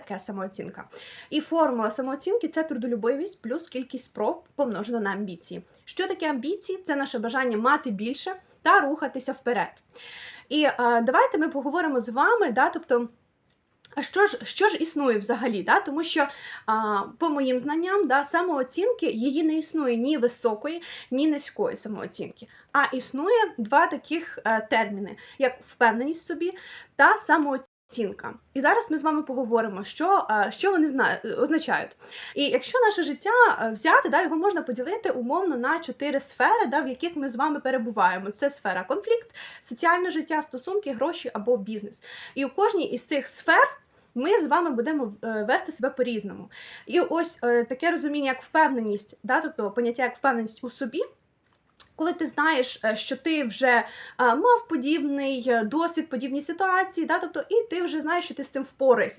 таке самооцінка? І формула самооцінки це трудолюбивість плюс кількість спроб помножена на амбіції. Що таке амбіції? Це наше бажання мати більше та рухатися вперед. І е, давайте ми поговоримо з вами, да, тобто. А що ж, що ж існує взагалі? Да? Тому що, а, по моїм знанням, да, самооцінки її не існує ні високої, ні низької самооцінки. А існує два таких е, терміни: як впевненість в собі та самооцінка. І зараз ми з вами поговоримо, що, е, що вони зна... означають. І якщо наше життя е, взяти, да, його можна поділити умовно на чотири сфери, да, в яких ми з вами перебуваємо. Це сфера конфлікт, соціальне життя, стосунки, гроші або бізнес. І у кожній із цих сфер. Ми з вами будемо е, вести себе по-різному. І ось е, таке розуміння, як впевненість, да, тобто поняття як впевненість у собі, коли ти знаєш, е, що ти вже е, мав подібний е, досвід, подібні ситуації, да, тобто, і ти вже знаєш, що ти з цим впораєшся.